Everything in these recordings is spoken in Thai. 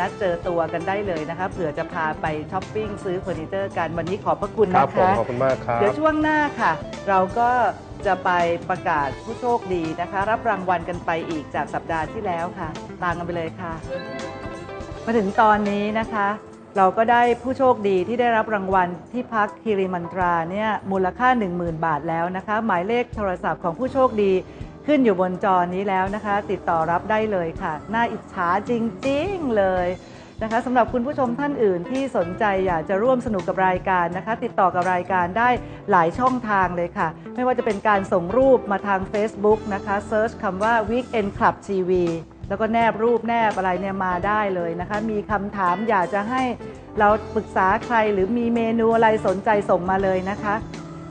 นัดเจอตัวกันได้เลยนะคะเผื่อจะพาไปช้อปปิ้งซื้อเฟอร์นิเจอร์กันวันนี้ขอบพระคุณครับนะผมคะ ขอบคุณมากครับ เดี๋ยวช่วงหน้าค่ะ เราก็จะไปประกาศผู้โชคดีนะคะ รับรางวัลกันไปอีกจากสัปดาห์ที่แล้วค่ะ ตามกันไปเลยค่ะ มาถึงตอนนี้นะคะ เราก็ได้ผู้โชคดีที่ได้รับรางวัลที่พักคิริมันตราเนี่ยมูลค่า 10,000 บาทแล้วนะคะ หมายเลขโทรศัพท์ของผู้โชคดี ขึ้นอยู่บนจอนี้แล้วนะคะ ติดต่อรับได้เลยค่ะ น่าอิจฉาจริง ๆ เลยนะคะสำหรับคุณผู้ชมท่านอื่นที่สนใจอยากจะร่วมสนุกกับรายการนะคะ ติดต่อกับรายการได้หลายช่องทางเลยค่ะ ไม่ว่าจะเป็นการส่งรูปมาทาง Facebook นะคะเซิร์ชคำว่า Weekend Club TV แล้วก็แนบรูปแนบอะไรเนี่ยมาได้เลยนะคะ มีคำถามอยากจะให้เราปรึกษาใครหรือมีเมนูอะไรสนใจส่งมาเลยนะคะ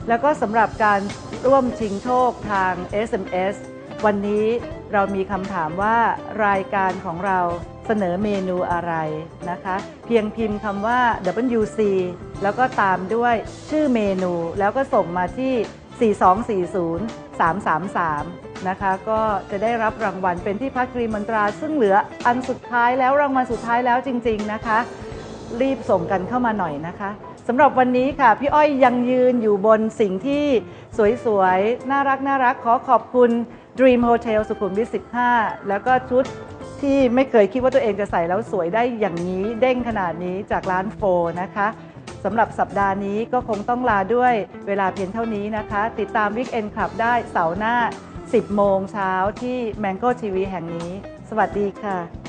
แล้วก็สำหรับการ ร่วมชิงโชคทาง SMS วันนี้เรามีคำถามว่ารายการของเราเสนอเมนูอะไรนะคะ เพียงพิมพ์คำว่า WC แล้วก็ตามด้วยชื่อเมนูแล้วก็ส่งมาที่ 4240 333 นะคะ ก็จะได้รับรางวัลเป็นที่พักรีมันตรา ซึ่งเหลืออันสุดท้ายแล้วรางวัลสุดท้ายแล้วจริง ๆนะคะ รีบส่งกันเข้ามาหน่อยนะคะ สำหรับวันนี้ค่ะ พี่อ้อยยังยืนอยู่บนสิ่งที่สวยๆ น่ารักน่ารักขอขอบคุณ Dream Hotel สุขุมวิท 15 แล้วก็ชุดที่ไม่เคยคิดว่าตัวเองจะใส่แล้วสวยได้อย่างนี้เด้งขนาดนี้จากร้านโฟนะคะสำหรับสัปดาห์นี้ก็คงต้องลาด้วยเวลาเพียงเท่านี้นะคะ ติดตาม Weekend Club ได้เสาร์หน้า 10 โมงเช้าที่ Mango TV แห่งนี้ สวัสดีค่ะ